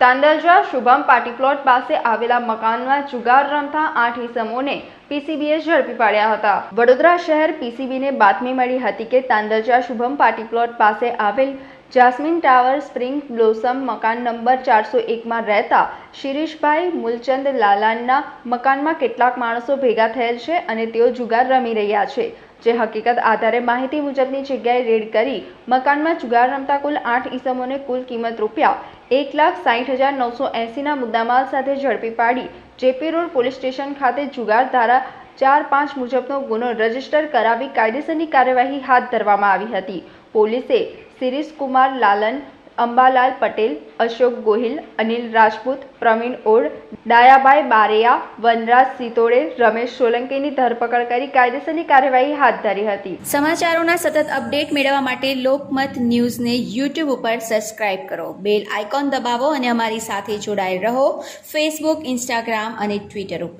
Tandalja Shubham party plot પાસે આવેલા મકાનમાં જુગાર રમતા આઠ ઇસમોને પીસીબીએ ઝડપી પાડ્યા હતા. વડોદરા શહેર પીસીબીને બાતમી મળી હતી કે તાંડલજા શુભમ પાર્ટી પ્લોટ પાસે આવેલ જાસ્મિન ટાવર સ્પ્રિંગ બ્લોસમ મકાન નંબર ચારસો એકમાં રહેતા શિરીષભાઈ મૂલચંદ લાલાનના મકાનમાં કેટલાક માણસો ભેગા થયેલ છે અને તેઓ જુગાર રમી રહ્યા છે. જે હકીકત આધારે માહિતી મુજબની જગ્યાએ રેડ કરી મકાનમાં જુગાર રમતા કુલ આઠ ઈસમોને કુલ કિંમત રૂપિયા એક લાખ સાઠ હજાર નવસો એંસીના મુદ્દામાલ સાથે ઝડપી પાડી. જેપી રોડ પોલીસ સ્ટેશન ખાતે જુગાર ધારા ચાર પાંચ મુજબનો ગુનો રજિસ્ટર કરાવી કાયદેસરની કાર્યવાહી હાથ ધરવામાં આવી હતી. પોલીસે શિરીષ કુમાર લાલન અંબાલાલ પટેલ, અશોક ગોહિલ, અનિલ રાજપૂત, પ્રવીણ ઓડ ડાયાભાઈ બારેયા, વનરાજ સિતોડે, રમેશ સોલંકીની ધરપકડ કરી કાયદેસરની કાર્યવાહી હાથ ધરી હતી. સમાચારોના સતત અપડેટ મેળવવા માટે લોકમત ન્યૂઝને યુટ્યુબ ઉપર સબસ્ક્રાઇબ કરો. બેલ આઇકોન દબાવો અને અમારી સાથે જોડાયેલ રહો. ફેસબુક ઇન્સ્ટાગ્રામ અને ટ્વિટર ઉપર.